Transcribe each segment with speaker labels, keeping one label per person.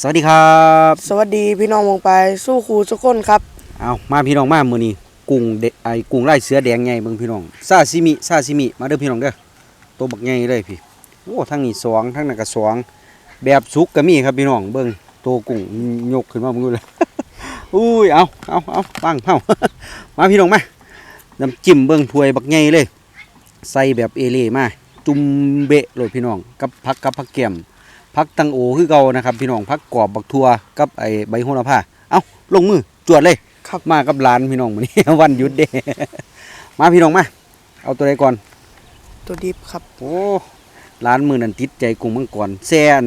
Speaker 1: สวัสดีครับ
Speaker 2: สวัสดีพี่น้องวงไปสู้ครูทุกคนครับ
Speaker 1: เอามาพี่น้องมามื้อนี้กุ้งเดไอ้กุ้งลายเสือแดงใหญ่เบิ่งพี่น้องซาซิมิซาซิมิมาเด้อพี่น้องเด้อตัวบักใหญ่เลยพี่โอ้ทั้งนี้สองทั้งนั้นก็สองแบบสุกก็มีครับพี่น้องเบิ่งตัวกุ้งยกขึ้นมาเบิ่งดูเลยอุ้ยเอาเอาเอาปังเฮามาพี่น้องมาน้ำจิ้มเบิ่งถ้วยบักใหญ่เลย ใส่แบบเอเล่มาจุ่มเบะเลยพี่น้องกับผักกับผักแก้ม ผักตังโอคือเก่านะครับ พี่น้องผักกรอบบักทั่วกับไอ้ใบโหระพาเอาลงมือจวดเลย
Speaker 2: ครับ
Speaker 1: มากับร้านพี่น้องมื้อนี้ วันหยุดเด้มาพี่น้องมา เอาตัวใดก่อน
Speaker 2: ตัวดิฟครับ
Speaker 1: โอ้ร้านมือนั่นติดใจกุ้งมังกรแซ่น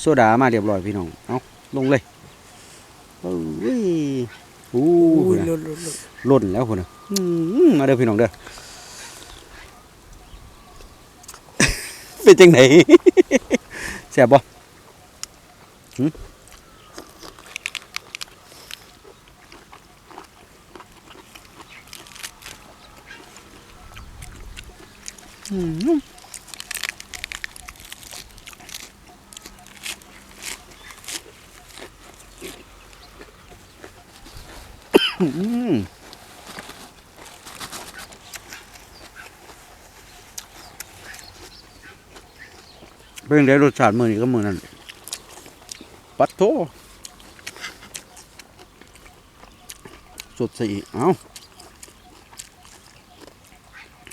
Speaker 1: โซดามาเรียบร้อยพี่น้องเอาลงเลยโอ้ยอู้
Speaker 2: อุ้ย
Speaker 1: นะ
Speaker 2: หลุดหลุดหลุด
Speaker 1: ล่นแล้วพุ่นน่ะอื้อมาเด้อพี่น้องเด้อเป็นจังไหน แซ่บบ่หึอืมอืม เป็นไงรสชาติมื้อนี้ก็มื้อนั้นปัดโทสดใสอีกเอ้า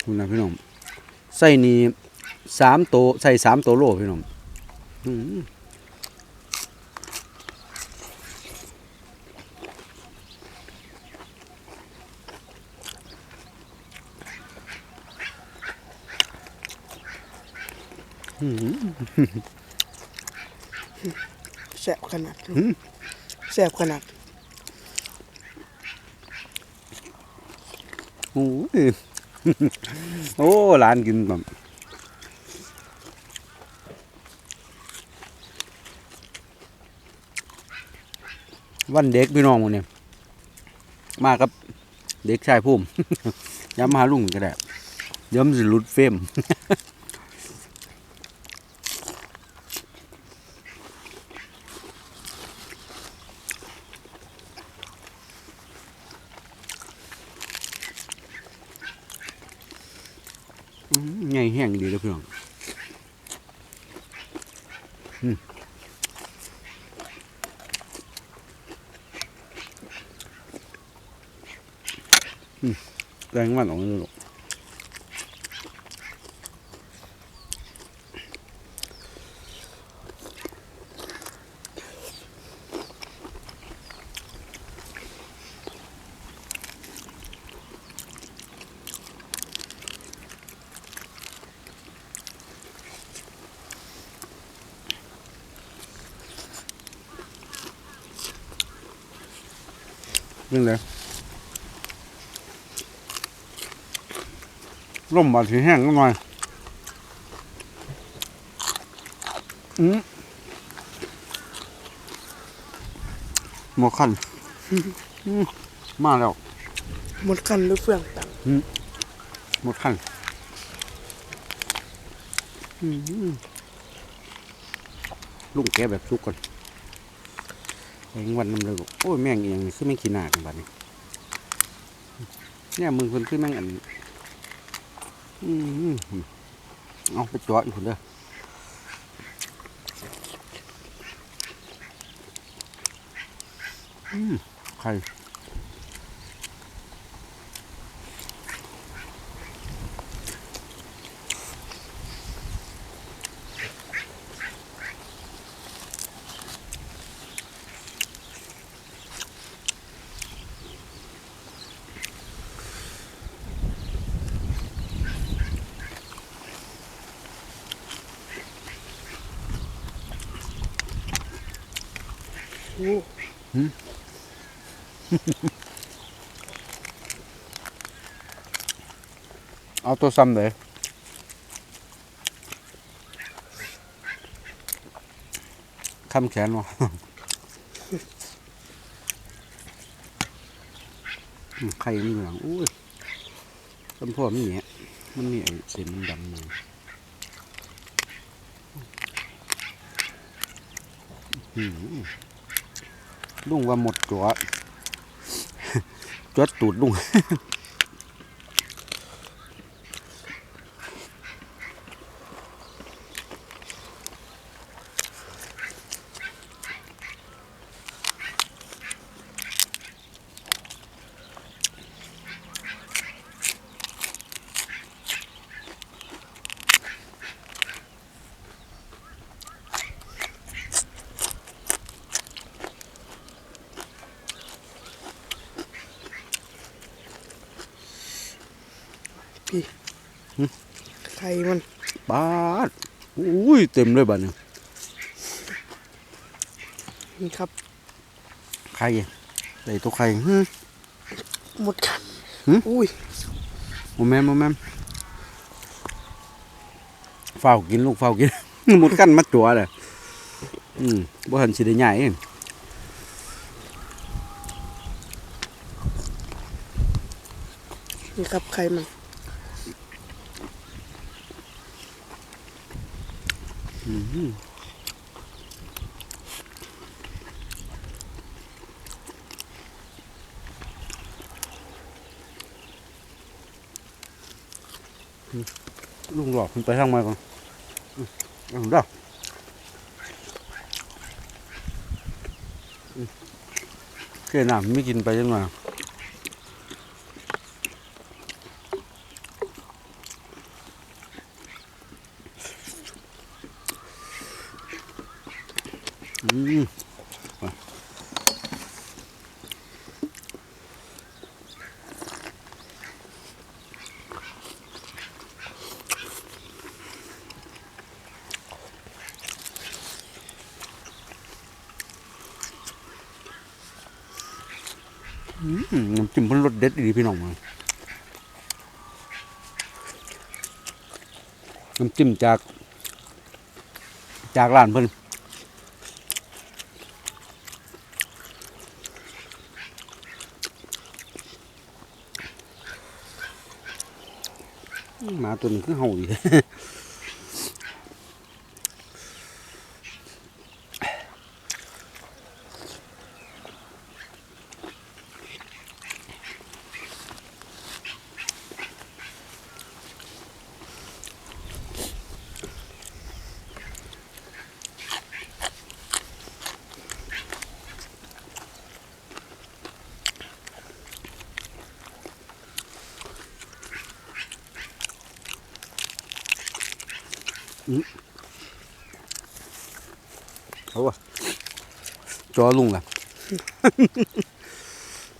Speaker 1: คุณนะพี่น้องใส่นี่สามโตวใส่สามโตวโลพี่น้องอืมอืม
Speaker 2: แสบขนาด
Speaker 1: อืม
Speaker 2: แสบขนาด
Speaker 1: โอ้ยโอ้ร้านกินแบบวันเด็กพี่น้องหมดเนี่ยมากับเด็กชายพุ่มย้ำมาหาลุงก็ได้ย้ำสิหลุดเฟรม อื้อใหญ่แห้งดีแลยพี่น้องแรงมากขอกมาเลยลูก เรื่องเลยร่มบาดสีแห้งก็หน่อย อืมหมดขั้นอืมมาแล้ว
Speaker 2: หมดกันหรือเฟื่องตัง
Speaker 1: หมดขั้นอืมลุงแกะแบบสุกก่อน แหงวันน้ำเลยบอโอ้ยแม่งเองนี่คือแม่งขี้หนากบัดนี้เนี่ยมึงคนคือแม่งอันอืมเอาไปจอดอีกคนเด้ออืมใค ร
Speaker 2: โอ้
Speaker 1: เอาตัวซ้ำเลยคำแขนวะไข่มันเหลืองอุ้ยสมพ่อมันเนี่ยมันมีไอ้เส้นดำๆอยู่อืม ลุงว่าหมดจัวจวดตูดลุง
Speaker 2: ข่มัน
Speaker 1: บาดอุ้ยเต็มเลยบัดนี้
Speaker 2: นี่ครับ
Speaker 1: ไข่ได้ตัวไข่ฮึ
Speaker 2: หมดกัน
Speaker 1: หึ
Speaker 2: อุ้ย
Speaker 1: โมแมนโมแมนเฝ้าวกินลูกเฝ้าวกิน หมดกันมาจัวเลยอืมบ่ทันสิได้ใหญ่เอง
Speaker 2: นี่ครับไข่มัน
Speaker 1: ลุงหลอกมันไปทางมาก่อนอืมเอาเด้ออืมเกน้ำไม่กินไปยังไงอืม อืม น้ำจิ้มเพิ่นรสเด็ดดีพี่น้องมาน้ำจิ้มจาก จากร้านเพิ่นมาตัวนี้คือเห่าอีก เอาวะจอลุงล่ะ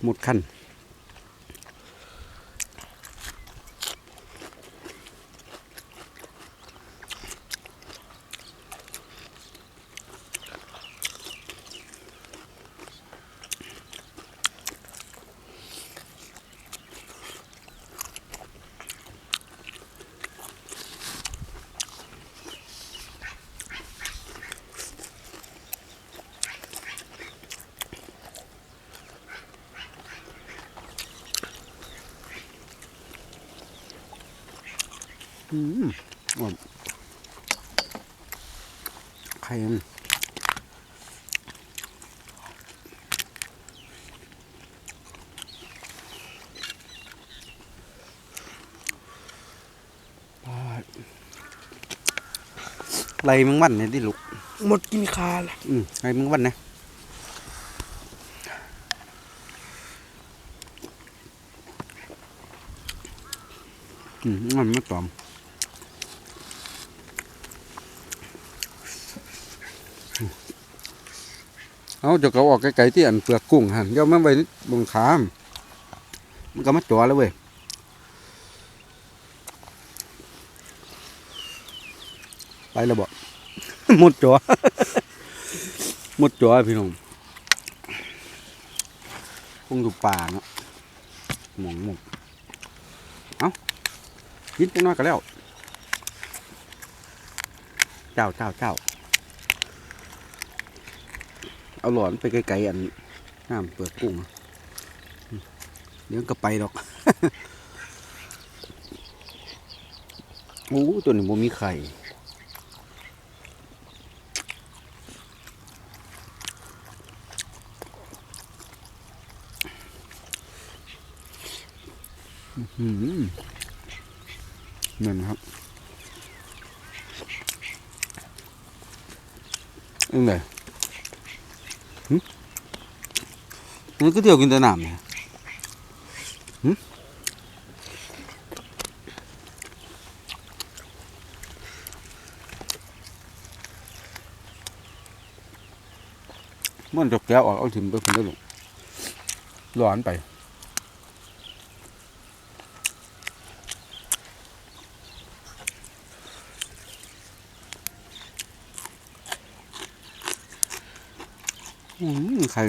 Speaker 1: หมดคัน อืมอร่อยไข่มันปาดไรมึงวันเนี่ยดิลูก
Speaker 2: หมดกินคาละ
Speaker 1: อืมไรมึงวันนะอืมมันไม่ตอม เอาจะเขาออกไกลๆที่อันเปลือกกุ้งหันเดี๋ยวมันไปบนขาม มันก็มาจ่อแล้วเว้ยไปแล้วบ่หมดจ่อหมดจ่อพี่น้องคงอยู่ป่าเนาะหมองหมกเอากินไปน้อยก็แล้ว เจ้าเจ้าเจ้า เอาหลอนไปไกลๆอันน้ำเปิดกุ้งเดี๋ยวก็ไปหรอกโอ้ตัวนี้มัมีไข่เหมือนครับนี่ไง นี่ก็เที่ยวกินแต่น้ำเนี่ยมันจกแก้วออกเอาถิ่มไปคนได้หรอร้อนไปอืมไข่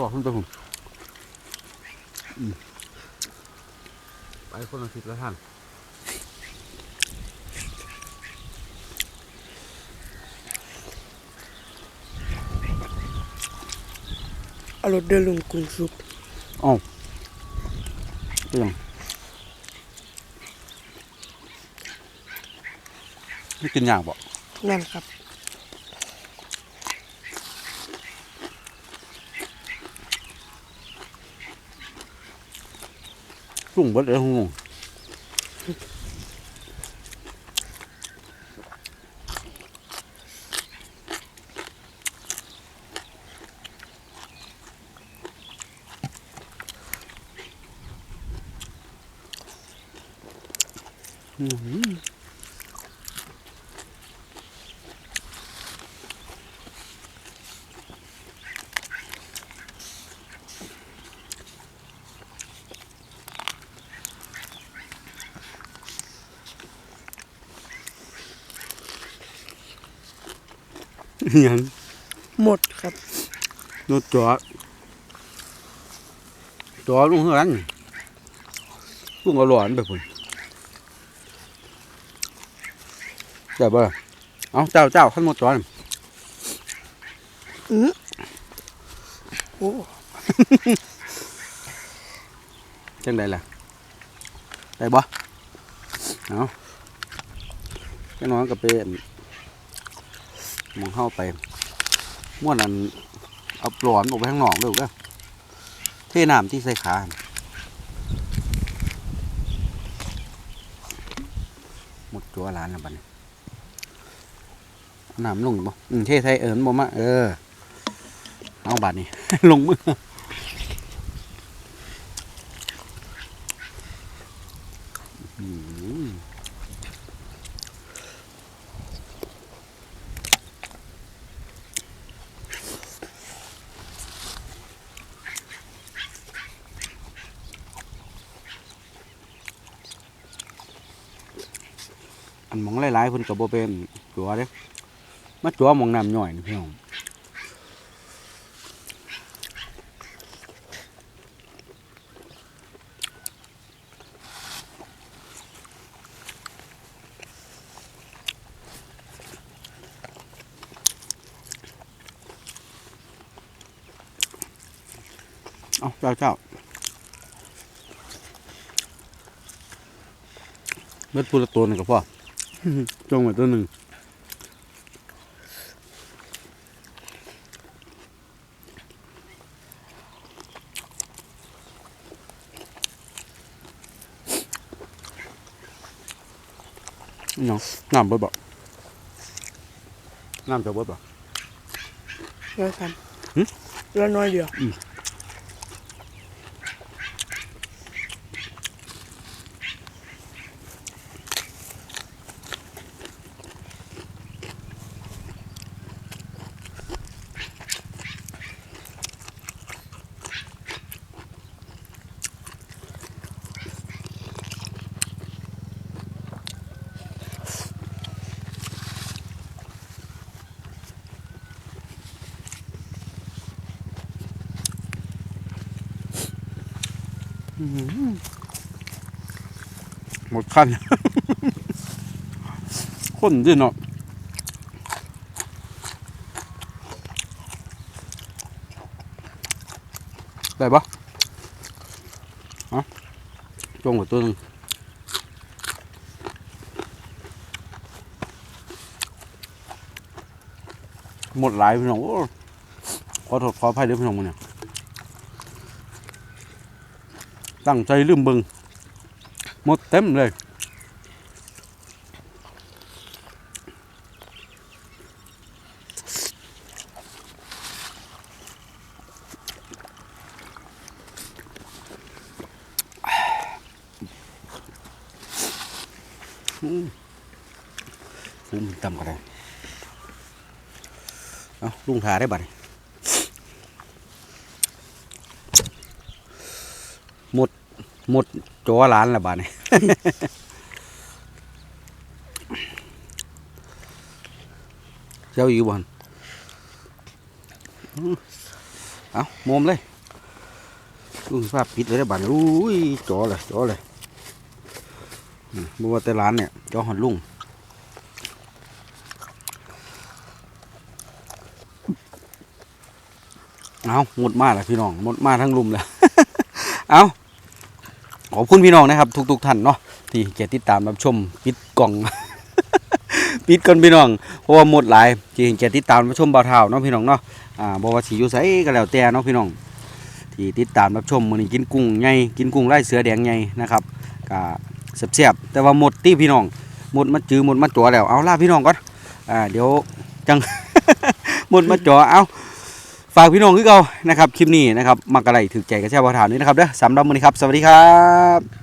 Speaker 1: บอกคุณไปผมอืมไปคนละทิศละท่าน
Speaker 2: เอารถเดินลงกรุงสุก
Speaker 1: เรื่องนี่กินยากบ่
Speaker 2: นั่นครับ
Speaker 1: สุ่งเบิดเลยงงอืม ยัง
Speaker 2: หมดครับ
Speaker 1: นูจอจอลุงเฮือนลุงเอาหลอนไปพุ่นเจ้าบ่ล่ะเอาเจ้าเจ้าขั้นหมดจอน
Speaker 2: อือโอ้
Speaker 1: จังไดล่ะได้บ่เอาแค่น้องก็เป็นห มองเข้าไปม่วนอันเอาหลอนออกไปข้างนอกเด้อเด้อเทน้ำที่ใส่ขาหมดจัวร้านแล้วบัดนี้น้ำลงอยู่บ่อืมเทใส่เอิญบ่มาเออเอาบัดนี้ ลงมือม อันหมองหลายๆเพิ่นก็บ่เป็นจัวเด้มาจัวหมองน้ำย่อยนี่พี่น้องเอาเจ้าเจ้าเม็ดพูละตัวหนึงก็พอ จงไว้ตัวหนึ่งนี่น้องน้ำเบิดบ่น้ำจะเบิดบ่
Speaker 2: แล้วท
Speaker 1: หึำ
Speaker 2: แล้วน้อยเดียว
Speaker 1: หมดขั้นข้นด้วยเนาะได้ปะอะจงหัวตัวนึงหมดหลายพี่น้องโอ้ขอโทษขออภัยด้วยพี่น้องมึงเนี่ย ตั้งใจลืมเบิงหมดเต็มเลยลุงต่ำก็ได้เอาลุงทาได้บัดนี้หมด หมดจอร้านละบัดนี้เจ้าอยู่บ่นอื้อเอาโมมเลยลุงภาพปิดเลยได้บัดนี้อุ้ยจอเลยจอเลยบ่ว่าแต่ร้านเนี่ยจอหอนลุงเอาหมดมาแล้วพี่น้องหมดมาทั้งลุมแล้ว เอา ขอบคุณพี่น้องนะครับ ทุก ๆ ท่านเนาะที่เกียรติดตามรับชมปิดกล่องปิดก่อนพี่น้องเพราะว่าหมดหลายที่เกียรติดตามรับชมบ่าวเท่าเนาะพี่น้องเนาะอ่าบ่ว่าสิอยู่ไสก็แล้วแต่เนาะพี่น้อง ที่ติดตามรับชมมื้อนี้กินกุ้งใหญ่กินกุ้งไล่เสือแดงใหญ่นะครับก็แซ่บๆแต่ว่าหมดที่พี่น้องหมดมาจือหมดมาจัวแล้วเอาล่ะพี่น้องก่อนอ่าเดี๋ยวจังหมดมาจัวเอา ฝากพี่น้องคือเก่านะครับคลิปนี้นะครับมากอะไรถือใจกระแช่บอถามนี้นะครับเด้อสำหรับมื้อนี้ครับ สวัสดีครับ